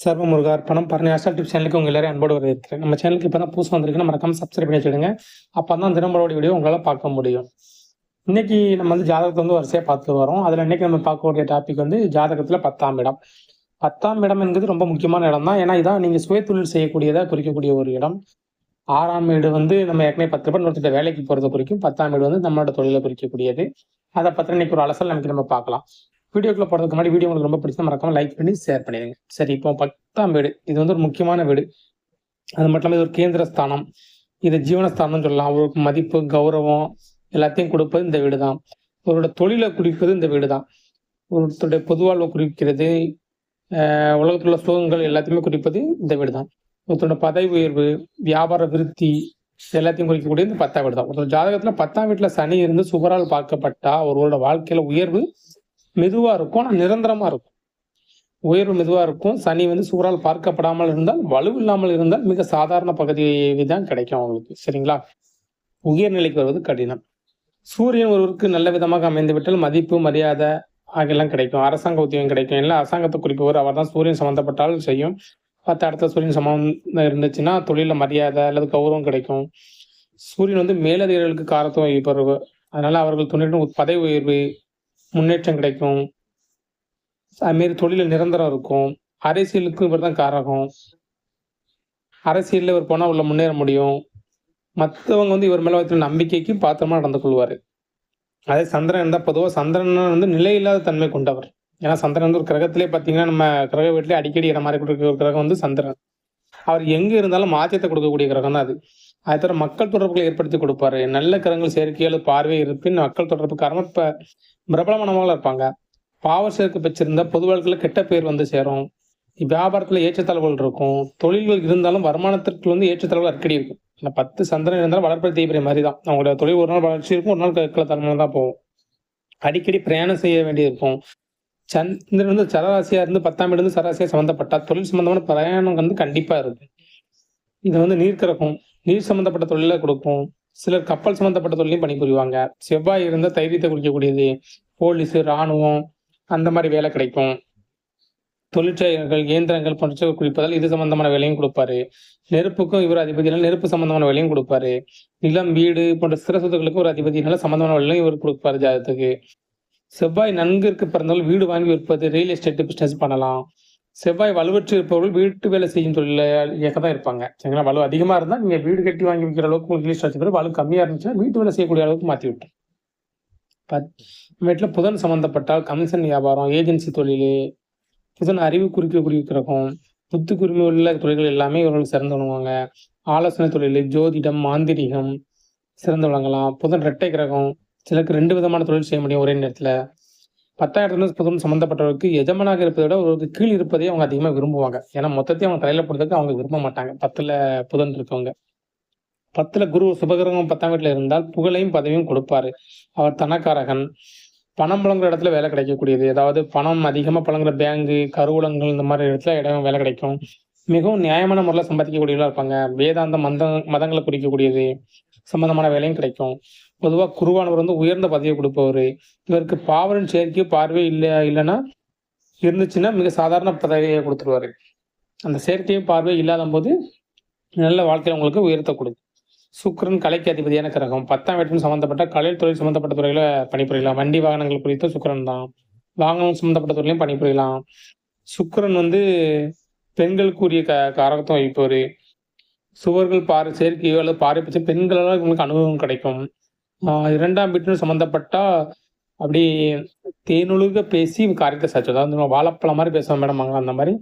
சர்வ முருகார் பணம் பரணி அஸ்ட்ரா சேனலுக்கு உங்க எல்லாரும் அன்போடு வரவேற்கிறேன். நம்ம சேனலுக்கு இப்போ தான் புதுசு வந்திருக்கு மறக்காம சப்ஸ்கிரைப் பண்ணி வச்சுடுங்க. அப்போ தான் தினம்பரோட வீடியோ உங்களால் பார்க்க முடியும். இன்னைக்கு நம்ம வந்து ஜாதகத்தை வந்து வரிசையாக பார்த்து வரோம். அதில் இன்னைக்கு நம்ம பார்க்கக்கூடிய டாபிக் வந்து ஜாதகத்தில் பத்தாம் இடம். பத்தாம் இடம் என்பது ரொம்ப முக்கியமான இடம் தான். ஏன்னா இதான் நீங்கள் சுய தொழில் செய்யக்கூடியதாக குறிக்கக்கூடிய ஒரு இடம். ஆறாம் வீடு வந்து நம்ம ஏற்கனவே பத்து ரூபாய் நூற்றி வேலைக்கு போகிறத குறிக்கும். பத்தாம் வீடு வந்து நம்மளோட தொழிலை குறிக்கக்கூடியது. அதை பற்றி இன்னைக்கு ஒரு அலசல் நமக்கு நம்ம பார்க்கலாம். வீடியோக்குள்ள போடுறதுக்கு முன்னாடி வீடியோ உங்களுக்கு ரொம்ப பிடிச்சா மறக்காம லைக் பண்ணி ஷேர் பண்ணிடுங்க. சரி இப்போ பத்தாம் வீடு. இது வந்து ஒரு முக்கியமான வீடு. அது மட்டும் இல்லாமல் இது ஒரு கேந்திர ஸ்தானம். இது ஜீவனஸ்தானம்னு சொல்லலாம். அவருக்கு மதிப்பு கௌரவம் எல்லாத்தையும் கொடுப்பது இந்த வீடு தான் அவரோட தொழிலை குறிப்பது இந்த வீடு தான் ஒருத்தருடைய பொதுவாழ்வை குறிக்கிறது உலகத்தில் உள்ள சோகங்கள் எல்லாத்தையுமே குறிப்பது இந்த வீடு தான் ஒருத்தரோட பதவி உயர்வு வியாபார விருத்தி எல்லாத்தையும் குறிக்கக்கூடிய இந்த பத்தாம் வீடு தான் ஒருத்தர் ஜாதகத்தில் பத்தாம் வீட்டில் சனி இருந்து சுகரால் பார்க்கப்பட்டா ஒருவரோட வாழ்க்கையில் உயர்வு மெதுவாக இருக்கும் ஆனால் நிரந்தரமாக இருக்கும். உயர்வு மெதுவாக இருக்கும். சனி வந்து சூறால் பார்க்கப்படாமல் இருந்தால் வலுவில்லாமல் இருந்தால் மிக சாதாரண பகுதி தான் கிடைக்கும் அவங்களுக்கு. சரிங்களா? உயர்நிலைக்கு வருவது கடினம். சூரியன் ஒருவருக்கு நல்ல விதமாக அமைந்துவிட்டால் மதிப்பு மரியாதை ஆகியெல்லாம் கிடைக்கும். அரசாங்க உத்தியோகம் கிடைக்கும். இல்லை அரசாங்கத்தை குறிப்பவர் அவர் தான் சூரியன் சம்மந்தப்பட்டால் செய்யும். பத்து அடுத்த சூரியன் சம்மந்தம் இருந்துச்சுன்னா தொழிலில் மரியாதை அல்லது கௌரவம் கிடைக்கும். சூரியன் வந்து மேலதிகாரிகளுக்கு காரத்துவம் வகிப்பவர். அதனால அவர்கள் துணையுடன் பதவி உயர்வு முன்னேற்றம் கிடைக்கும். அதுமாரி தொழிலில் நிரந்தரம் இருக்கும். அரசியலுக்கும் இவர் தான் காரகம். அரசியலில் இவர் போனால் உள்ள முன்னேற முடியும். மற்றவங்க வந்து இவர் மேலே வைத்த நம்பிக்கைக்கு பாத்திரமாக நடந்து கொள்வார். அதே சந்திரன் இருந்தால் பொதுவாக சந்திரன் வந்து நிலை இல்லாத தன்மை கொண்டவர். ஏன்னா சந்திரன் வந்து ஒரு கிரகத்திலே பார்த்தீங்கன்னா நம்ம கிரக வீட்டிலே அடிக்கடி இடம் மாதிரி கொடுக்குற கிரகம் வந்து சந்திரன். அவர் எங்கே இருந்தாலும் மாற்றத்தை கொடுக்கக்கூடிய கிரகம் தான் அது. அதை தவிர மக்கள் தொடர்புகளை ஏற்படுத்தி கொடுப்பாரு. நல்ல கிரகங்கள் செயற்கையால் பார்வை இருப்பின் மக்கள் தொடர்பு காரணம் இப்போ பிரபலமானவங்களா இருப்பாங்க. பாவர் சேர்க்க பெற்றிருந்தா பொது வாழ்க்கையில் கெட்ட பேர் வந்து சேரும். வியாபாரத்தில் ஏற்றத்தாழ்வுகள் இருக்கும். தொழில்கள் இருந்தாலும் வருமானத்திற்கு வந்து ஏற்றத்தாழ்வுகள் அடிக்கடி இருக்கும். இந்த பத்து சந்திரன் இருந்தாலும் வளர்ப்பு தீவிர மாதிரி தான். அவங்களோட தொழில் ஒரு நாள் வளர்ச்சி இருக்கும் ஒரு நாள் கீழே தலைமையில தான் போகும். அடிக்கடி பிரயாணம் செய்ய வேண்டியிருக்கும் சந்திரன் வந்து சராசியாக இருந்து பத்தாம் இருந்து சராசியாக சம்மந்தப்பட்டா தொழில் சம்பந்தமான பிரயாணம் வந்து கண்டிப்பா இருக்கும். இது வந்து நீர் கிடக்கும் நீர் சம்பந்தப்பட்ட தொழிலை கொடுக்கும். சிலர் கப்பல் சம்மந்தப்பட்ட தொழிலையும் பணிபுரிவாங்க. செவ்வாய் இருந்தால் தைரியத்தை குறிக்கக்கூடியது போலீஸு இராணுவம் அந்த மாதிரி வேலை கிடைக்கும். தொழிற்சாலைகள் இயந்திரங்கள் போன்ற குறிப்பதால் இது சம்பந்தமான வேலையும் கொடுப்பாரு. நெருப்புக்கும் இவர் அதிபதினால நெருப்பு சம்பந்தமான வேலையும் கொடுப்பாரு. நிலம் வீடு போன்ற சிற சொத்துக்களுக்கும் ஒரு அதிபதினால சம்பந்தமான வேலையும் இவர் கொடுப்பாரு ஜாதகத்துக்கு. செவ்வாய் நன்கு இருக்க பிறந்தவர்கள் வீடு வாங்கி விற்பது ரியல் எஸ்டேட் பிஸ்னஸ் பண்ணலாம். செவ்வாய் வலுவற்று இருப்பவர்கள் வீட்டு வேலை செய்யும் தொழில இயக்க தான் இருப்பாங்க. சரிங்களா? வலு அதிகமா இருந்தா நீங்க வீடு கட்டி வாங்கி விற்கிற அளவுக்கு உங்களுக்கு லிஸ்ட் வச்சுக்கிறது வலு கம்மியா இருந்துச்சுன்னா வீட்டு வேலை செய்யக்கூடிய அளவுக்கு மாத்தி விட்டோம் பத் வீட்டுல புதன் சம்மந்தப்பட்டால் கமிஷன் வியாபாரம் ஏஜென்சி தொழில் புதன் அறிவு குறிக்கக்கூடிய கிரகம் புத்துக்குரிமை உள்ள தொழில்கள் எல்லாமே இவர்கள் சிறந்து விளங்குவாங்க. ஆலோசனை தொழில் ஜோதிடம் மாந்திரிகம் சிறந்து விளங்கலாம். புதன் இரட்டை கிரகம் சிலருக்கு ரெண்டு விதமான தொழில் செய்ய முடியும் ஒரே நேரத்தில். பத்தாயிரத்துல புதன் சம்மந்தப்பட்டவருக்கு எஜமனாக இருப்பதை விட ஒரு கீழ் இருப்பதே அவங்க அதிகமாக விரும்புவாங்க. ஏன்னா மொத்தத்தையும் அவங்க தலையில போடுறதுக்கு அவங்க விரும்ப மாட்டாங்க. பத்தில் புதன் இருக்கவங்க. பத்துல குரு சுபகிரகம் பத்தாம் வீட்டில் இருந்தால் புகழையும் பதவியும் கொடுப்பாரு. அவர் தனக்காரகன். பணம் புழங்குற இடத்துல வேலை கிடைக்கக்கூடியது. அதாவது பணம் அதிகமாக புழங்குற பேங்கு கருவூலங்கள் இந்த மாதிரி இடத்துல இடம் வேலை கிடைக்கும். மிகவும் நியாயமான முறையில் சம்பாதிக்கக்கூடியவர்களா இருப்பாங்க. வேதாந்த மந்த மதங்களை குறிக்கக்கூடியது. சம்பந்தமான வேலையும் கிடைக்கும். பொதுவாக குருவானவர் வந்து உயர்ந்த பதவியை கொடுப்பவர். இவருக்கு பாவரின் சேர்க்கை பார்வை இல்லை இல்லைன்னா இருந்துச்சுன்னா மிக சாதாரண பதவியை கொடுத்துருவாரு. அந்த செயற்கையும் பார்வை இல்லாத போது நல்ல வாழ்க்கையில் உங்களுக்கு உயர்த்த கொடுக்கும் சுக்ரன் கலைக்கு அதிபதியான கிரகம். பத்தாம் வீட்டின் சம்பந்தப்பட்ட கலை தொழில் சம்பந்தப்பட்ட துறையில பணிபுரியலாம். வண்டி வாகனங்கள் குறித்து சுக்கரன் தான். வாகனம் சம்பந்தப்பட்ட துறையிலையும் பணிபுரியலாம். சுக்கரன் வந்து பெண்களுக்குரிய க காரகத்துவம் வைப்பவர் சுவர்கள் பாறை செயற்கையோ அல்லது பாறை பற்றி பெண்களால் உங்களுக்கு அனுபவம் கிடைக்கும். இரண்டாம் வீட்டில் சம்மந்தப்பட்டா அப்படி தேனொழுக பேசி காரியத்தை சாச்சு அதாவது வாழைப்பழம் மாதிரி பேசுவாங்க மேடம் அவங்க அந்த மாதிரி.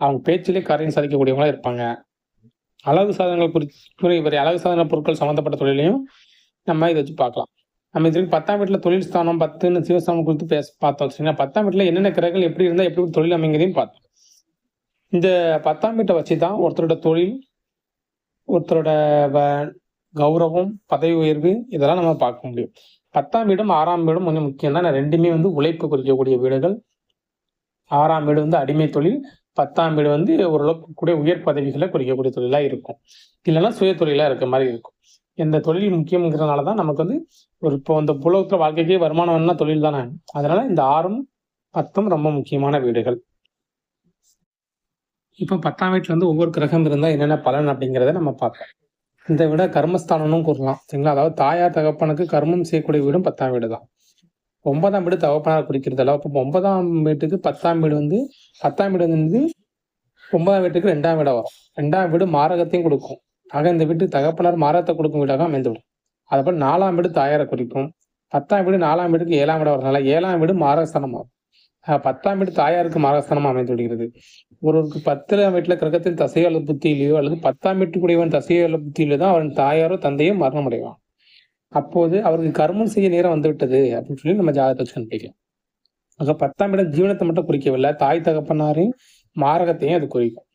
அவங்க பேச்சிலே காரியம் சாதிக்கக்கூடியவங்களாக இருப்பாங்க. அழகு சாதனங்கள் குறித்து இவர் அழகு சாதன பொருட்கள் சம்மந்தப்பட்ட தொழிலையும் நம்ம இதை வச்சு பார்க்கலாம் நம்ம இதுக்கு பத்தாம் வீட்டில் தொழில் ஸ்தானம் பத்துன்னு சிவஸ்தானம் குறித்து பேச பார்த்தோம் சரிங்களா பத்தாம் வீட்டில் என்னென்ன கிரகங்கள் எப்படி இருந்தால் எப்படி தொழில் அமைங்கிறதையும் பார்த்தோம். இந்த பத்தாம் வீட்டை வச்சு தான் ஒருத்தரோட தொழில் ஒருத்தரோட வ- கௌரவம் பதவி உயர்வு இதெல்லாம் நம்ம பார்க்க முடியும். பத்தாம் வீடும் ஆறாம் வீடும் கொஞ்சம் முக்கியம் தான் ரெண்டுமே வந்து உழைப்பு குறிக்கக்கூடிய வீடுகள். ஆறாம் வீடு வந்து அடிமை தொழில் பத்தாம் வீடு வந்து ஓரளவுக்கு கூட உயர் பதவிகளை குறிக்கக்கூடிய தொழிலா இருக்கும். இல்லைன்னா சுய தொழிலா இருக்க மாதிரி இருக்கும். இந்த தொழில் முக்கியங்கிறதுனால தான் நமக்கு வந்து ஒரு இப்போ இந்த புலகத்தில் வாழ்க்கைக்கே வருமானம் வேணும்னா தொழில் தானே. அதனால இந்த ஆறும் பத்தும் ரொம்ப முக்கியமான வீடுகள். இப்போ பத்தாம் வீட்டில் வந்து ஒவ்வொரு கிரகம் இருந்தால் என்னென்ன பலன் அப்படிங்கிறத நம்ம பார்ப்போம். இந்த விட கர்மஸ்தானம்னு கூறலாம். சரிங்களா? அதாவது தாயார் தகப்பனுக்கு கர்மம் செய்யக்கூடிய வீடும் பத்தாம் வீடு தான் ஒன்பதாம் வீடு தகப்பனார் குறிக்கிறதுல அப்போ ஒன்பதாம் வீட்டுக்கு பத்தாம் வீடு வந்து பத்தாம் வீடு வந்து ஒன்பதாம் வீட்டுக்கு ரெண்டாம் வீடாக வரும். ரெண்டாம் வீடு மாரகத்தையும் கொடுக்கும். ஆக இந்த வீட்டுக்கு தகப்பனார் மாரகத்தை கொடுக்கும் வீடாக அமைந்துவிடும். அதுபோல் நாலாம் வீடு தாயாரை குறிக்கும். பத்தாம் வீடு நாலாம் வீடுக்கு ஏழாம் வீடாக வரனால ஏழாம் வீடு மாரகஸ்தானம் ஆகும் பத்தாம் வீடு தாயாருக்கு மாரகஸ்தானம் அமைந்து விடுகிறது. ஒருவருக்கு பத்துல வீட்டில் கிரகத்தின் தசையோ அல்லது புத்தியிலையோ அல்லது பத்தாம் வீட்டுக்குடையவன் தசையோ அல்லது புத்தியிலோ தான் அவன் தாயாரோ தந்தையோ மரணம் அடைவான் அப்போது அவருக்கு கர்மம் செய்ய நேரம் வந்துவிட்டது அப்படின்னு சொல்லி நம்ம ஜாதகத்தை வச்சு கண்டுபிடிக்கலாம். ஆக பத்தாம் இடம் ஜீவனத்தை மட்டும் குறிக்கவில்லை. தாய் தகப்பனாரையும் மாரகத்தையும் அது குறிக்கும்.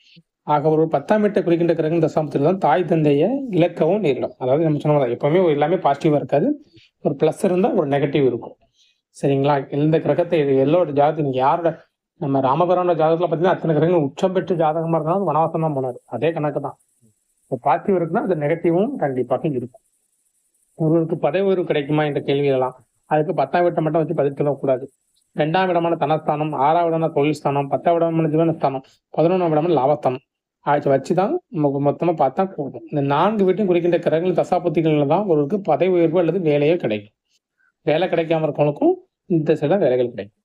ஆக ஒரு பத்தாம் வீட்டை குறிக்கின்ற கிரகம் தசாமத்தில் தான் தாய் தந்தையை இழக்கவும் நேரிடும். அதாவது நம்ம சொன்னோம் எப்பவுமே எல்லாமே பாசிட்டிவா இருக்காது. ஒரு ப்ளஸ் இருந்தால் ஒரு நெகட்டிவ் இருக்கும். சரிங்களா? எந்த கிரகத்தை இது எல்லோட ஜாதகத்தை நீங்க யாரோட நம்ம ராமபுரோட ஜாதகத்துல பார்த்தீங்கன்னா அத்தனை கிரகங்கள் உச்சம் பெற்ற ஜாதகமாக இருந்தாலும் வனவாசம் தான் போனார். அதே கணக்கு தான் இப்போ பாசிட்டிவ் இருக்குன்னா அது நெகட்டிவும் கண்டிப்பாக இருக்கும். ஒருவருக்கு பதவி உயர்வு கிடைக்குமா என்ற கேள்வி எல்லாம் அதுக்கு பத்தாம் வீட்டை மட்டும் வச்சு பதில் சொல்லக்கூடாது. ரெண்டாம் இடமான தனஸ்தானம் ஆறாம் இடமான தொழில் ஸ்தானம் பத்தாம் இடமான ஜீவனஸ்தானம் பதினொன்றாம் இடமான லாபஸ்தானம். ஆகிய வச்சு தான் நமக்கு மொத்தமாக பார்த்தா கூடும் இந்த நான்கு வீட்டையும் குறிக்கின்ற கிரகங்கள் தசாபத்திகள்ல தான் ஒருவருக்கு பதவி உயர்வு அல்லது வேலையோ கிடைக்கும். வேலை கிடைக்காம இருக்கவனுக்கும் இந்த சில வேலைகள் கிடைக்கும்.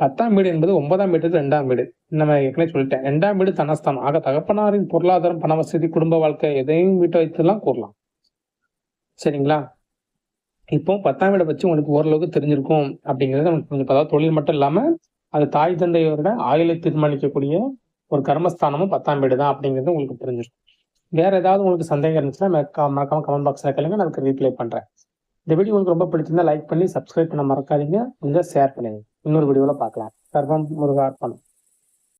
பத்தாம் வீடு என்பது ஒன்பதாம் வீட்டுக்கு ரெண்டாம் வீடு. நம்ம ஏற்கனவே சொல்லிட்டேன். ரெண்டாம் வீடு தனஸ்தானம். ஆக தகப்பனாரின் பொருளாதாரம் பண வசதி குடும்ப வாழ்க்கை எதையும் வீட்டை வைத்துலாம் கூறலாம். சரிங்களா? இப்போ பத்தாம் வீடை வச்சு உங்களுக்கு ஓரளவுக்கு தெரிஞ்சிருக்கும் அப்படிங்கிறது நமக்கு கொஞ்சம் அதாவது தொழில் மட்டும் இல்லாமல் அது தாய் தந்தையோட ஆயுளை தீர்மானிக்கக்கூடிய ஒரு கர்மஸ்தானமும் பத்தாம் வீடு தான் அப்படிங்கிறது உங்களுக்கு தெரிஞ்சிருக்கும். வேற ஏதாவது உங்களுக்கு சந்தேகம் இருந்துச்சுன்னா மறக்காம மறக்காம கமெண்ட் பாக்ஸ்ல கேளுங்க நான் அதுக்கு ரீப்ளை பண்றேன். இந்த வீடியோ உங்களுக்கு ரொம்ப பிடிச்சிருந்தா லைக் பண்ணி சப்ஸ்கிரைப் பண்ண மறக்காதீங்க. கொஞ்சம் ஷேர் பண்ணுங்க. இன்னொரு வீடியோவில் பார்க்கலாம். சர்வம் முருகார்ப்பணம்.